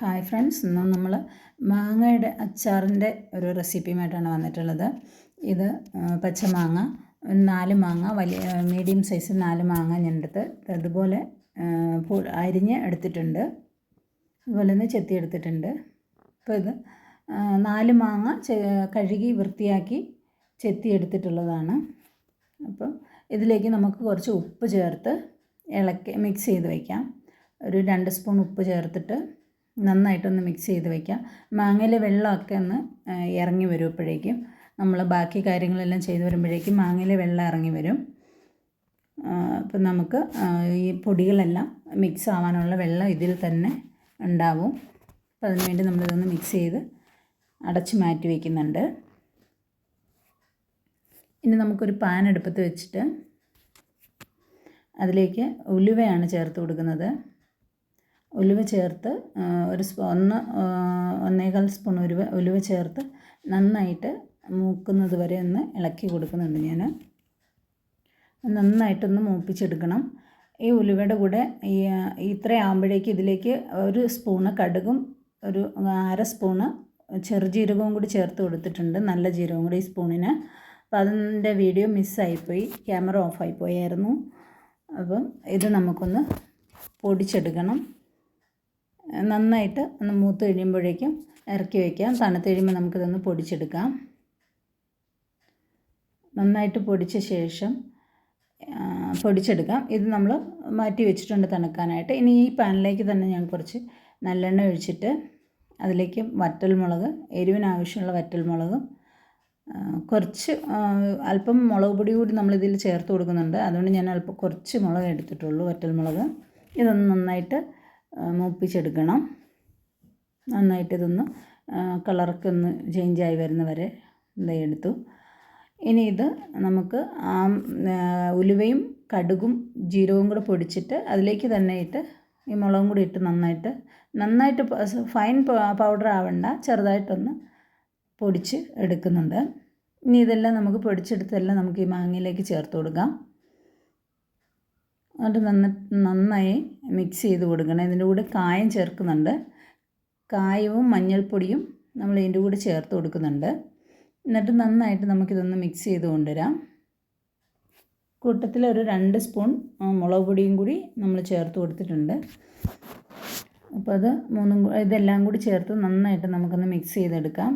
Hi friends ഇന്ന് നമ്മൾ മാങ്ങയുടെ അച്ചാറിന്റെ ഒരു റെസിപ്പിയുമായിട്ടാണ് വന്നിട്ടുള്ളത്. ഇത് പച്ചമാങ്ങ നാല് മാങ്ങ വലിയ മീഡിയം സൈസ് നാല് മാങ്ങ ഞാൻ എടുത്ത് അതുപോലെ അരിഞ്ഞ് എടുത്തിട്ടുണ്ട്. അതുപോലെ തന്നെ ചെത്തി എടുത്തിട്ടുണ്ട്. അപ്പോൾ ഇത് നാല് മാങ്ങ കഴുകി വൃത്തിയാക്കി ചെത്തി എടുത്തിട്ടുള്ളതാണ്. അപ്പം ഇതിലേക്ക് നമുക്ക് കുറച്ച് ഉപ്പ് ചേർത്ത് ഇളക്കി മിക്സ് ചെയ്ത് വയ്ക്കാം ഒരു രണ്ട് സ്പൂൺ ഉപ്പ് ചേർത്തിട്ട് നന്നായിട്ടൊന്ന് മിക്സ് ചെയ്ത് വയ്ക്കാം മാങ്ങയിലെ വെള്ളമൊക്കെ ഒന്ന് ഇറങ്ങി വരും ഇപ്പോഴേക്കും നമ്മൾ ബാക്കി കാര്യങ്ങളെല്ലാം ചെയ്ത് വരുമ്പോഴേക്കും മാങ്ങയിലെ വെള്ളം ഇറങ്ങി വരും. അപ്പം നമുക്ക് ഈ പൊടികളെല്ലാം മിക്സ് ആവാനുള്ള വെള്ളം ഇതിൽ തന്നെ ഉണ്ടാവും. അപ്പം അതിനുവേണ്ടി നമ്മളിതൊന്ന് മിക്സ് ചെയ്ത് അടച്ച് മാറ്റി വയ്ക്കുന്നുണ്ട് ഇനി നമുക്കൊരു പാൻ അടുപ്പത്ത് വെച്ചിട്ട് അതിലേക്ക് ഉലുവയാണ് ചേർത്ത് കൊടുക്കുന്നത്. ഉലുവ ചേർത്ത് ഒരു ഒന്ന് ഒന്നേകാൽ സ്പൂൺ ഉലുവ ഉലുവ ചേർത്ത് നന്നായിട്ട് മൂക്കുന്നത് വരെ ഒന്ന് ഇളക്കി കൊടുക്കുന്നുണ്ട് ഞാൻ നന്നായിട്ടൊന്ന് മൂപ്പിച്ചെടുക്കണം. ഈ ഉലുവയുടെ കൂടെ ഈ ഇത്രയാകുമ്പോഴേക്ക് ഇതിലേക്ക് ഒരു സ്പൂണ് കടുകും ഒരു അര സ്പൂണ് ചെറുജീരകവും കൂടി ചേർത്ത് കൊടുത്തിട്ടുണ്ട് നല്ല ജീരകവും കൂടി ഈ സ്പൂണിന്. അപ്പോൾ അതിന്റെ വീഡിയോ മിസ്സായിപ്പോയി ക്യാമറ ഓഫായി പോയായിരുന്നു അപ്പം ഇത് നമുക്കൊന്ന് പൊടിച്ചെടുക്കണം. നന്നായിട്ട് ഒന്ന് മൂത്ത് കഴിയുമ്പോഴേക്കും ഇറക്കി വയ്ക്കാം. തണുത്ത് കഴിയുമ്പോൾ നമുക്കിതൊന്ന് പൊടിച്ചെടുക്കാം. നന്നായിട്ട് പൊടിച്ച ശേഷം പൊടിച്ചെടുക്കാം. ഇത് നമ്മൾ മാറ്റി വെച്ചിട്ടുണ്ട് തണുക്കാനായിട്ട്. ഇനി ഈ പാനിലേക്ക് തന്നെ ഞാൻ കുറച്ച് നല്ലെണ്ണ ഒഴിച്ചിട്ട് അതിലേക്ക് വറ്റൽമുളക് എരിവിന് ആവശ്യമുള്ള വറ്റൽമുളകും കുറച്ച് അല്പം മുളക് പൊടി കൂടി നമ്മളിതിൽ ചേർത്ത് കൊടുക്കുന്നുണ്ട്. അതുകൊണ്ട് ഞാൻ അല്പം കുറച്ച് മുളക് എടുത്തിട്ടുള്ളൂ വറ്റൽമുളക്. ഇതൊന്ന് നന്നായിട്ട് മൂപ്പിച്ചെടുക്കണം. നന്നായിട്ട് ഇതൊന്ന് കളറൊക്കെ ഒന്ന് ചേഞ്ചായി വരുന്ന വരെ ഇതാ എടുത്തു. ഇനി ഇത് നമുക്ക് ആ, ഉലുവയും കടുകും ജീരകവും കൂടെ പൊടിച്ചിട്ട് അതിലേക്ക് തന്നെ ഇട്ട് ഈ മുളകും കൂടി ഇട്ട് നന്നായിട്ട് നന്നായിട്ട് ഫൈൻ പൗഡർ ആവണ്ട ചെറുതായിട്ടൊന്ന് പൊടിച്ച് എടുക്കുന്നുണ്ട്. ഇനി ഇതെല്ലാം നമുക്ക് പൊടിച്ചെടുത്തെല്ലാം നമുക്ക് ഈ മാങ്ങയിലേക്ക് ചേർത്ത് കൊടുക്കാം. എന്നിട്ട് നന്ന നന്നായി മിക്സ് ചെയ്ത് കൊടുക്കണം. ഇതിന്റെ കൂടെ കായം ചേർക്കുന്നുണ്ട്. കായവും മഞ്ഞൾപ്പൊടിയും നമ്മൾ ഇതിന്റെ കൂടെ ചേർത്ത് കൊടുക്കുന്നുണ്ട്. എന്നിട്ട് നന്നായിട്ട് നമുക്കിതൊന്ന് മിക്സ് ചെയ്ത് കൊണ്ടുവരാം. കൂട്ടത്തിൽ ഒരു രണ്ട് സ്പൂൺ മുളക് പൊടിയും കൂടി നമ്മൾ ചേർത്ത് കൊടുത്തിട്ടുണ്ട്. അപ്പോൾ അത് മൂന്നും ഇതെല്ലാം കൂടി ചേർത്ത് നന്നായിട്ട് നമുക്കൊന്ന് മിക്സ് ചെയ്തെടുക്കാം.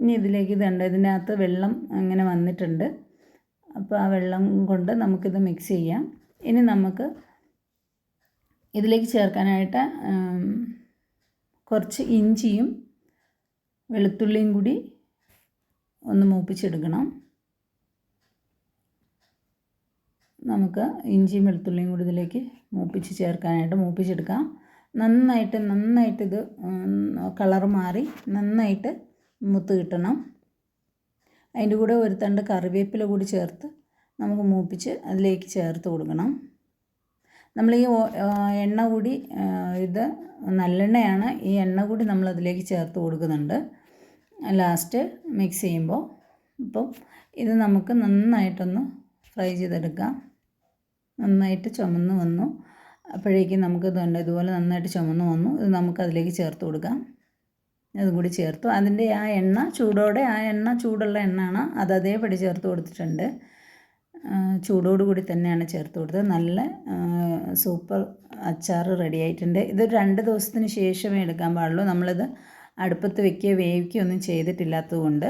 ഇനി ഇതിലേക്ക് ഇതുണ്ട് ഇതിനകത്ത് വെള്ളം അങ്ങനെ വന്നിട്ടുണ്ട്. അപ്പോൾ ആ വെള്ളം കൊണ്ട് നമുക്കിത് മിക്സ് ചെയ്യാം. ഇനി നമുക്ക് ഇതിലേക്ക് ചേർക്കാനായിട്ട് കുറച്ച് ഇഞ്ചിയും വെളുത്തുള്ളിയും കൂടി ഒന്ന് മൂപ്പിച്ചെടുക്കണം. നമുക്ക് ഇഞ്ചിയും വെളുത്തുള്ളിയും കൂടി ഇതിലേക്ക് മൂപ്പിച്ച് ചേർക്കാനായിട്ട് മൂപ്പിച്ചെടുക്കാം. നന്നായിട്ട് നന്നായിട്ട് ഇത് കളർ മാറി നന്നായിട്ട് മുത്ത് കിട്ടണം. അതിന്റെ കൂടെ ഒരു തണ്ട് കറിവേപ്പില കൂടി ചേർത്ത് നമുക്ക് മൂപ്പിച്ച് അതിലേക്ക് ചേർത്ത് കൊടുക്കണം. നമ്മൾ ഈ എണ്ണ കൂടി ഇത് നല്ലെണ്ണയാണ്. ഈ എണ്ണ കൂടി നമ്മൾ അതിലേക്ക് ചേർത്ത് കൊടുക്കുന്നുണ്ട്. ലാസ്റ്റ് മിക്സ് ചെയ്യുമ്പോൾ അപ്പം ഇത് നമുക്ക് നന്നായിട്ടൊന്ന് ഫ്രൈ ചെയ്തെടുക്കാം. നന്നായിട്ട് ചുമന്ന് വന്നു. അപ്പോഴേക്കും നമുക്ക് ഇതുണ്ട് ഇതുപോലെ നന്നായിട്ട് ചുമന്ന് വന്നു. ഇത് നമുക്ക് അതിലേക്ക് ചേർത്ത് കൊടുക്കാം. അതും കൂടി ചേർത്തു. അതിന്റെ ആ എണ്ണ ചൂടോടെ ആ എണ്ണ ചൂടുള്ള എണ്ണയാണ് അത് അതേപടി ചേർത്ത് കൊടുത്തിട്ടുണ്ട്. ആ, ചൂടോട് കൂടി തന്നെയാണ് ചേർത്ത് കൊടുത്തത്. നല്ല സൂപ്പർ അച്ചാർ റെഡി ആയിട്ടുണ്ട്. ഇത് രണ്ട് ദിവസത്തിന് ശേഷമേ എടുക്കാൻ പാടുള്ളൂ. നമ്മളിത് അടുപ്പത്ത് വെക്കുകയോ വേവിക്കുകയോ ഒന്നും ചെയ്തിട്ടില്ലാത്തത് കൊണ്ട്.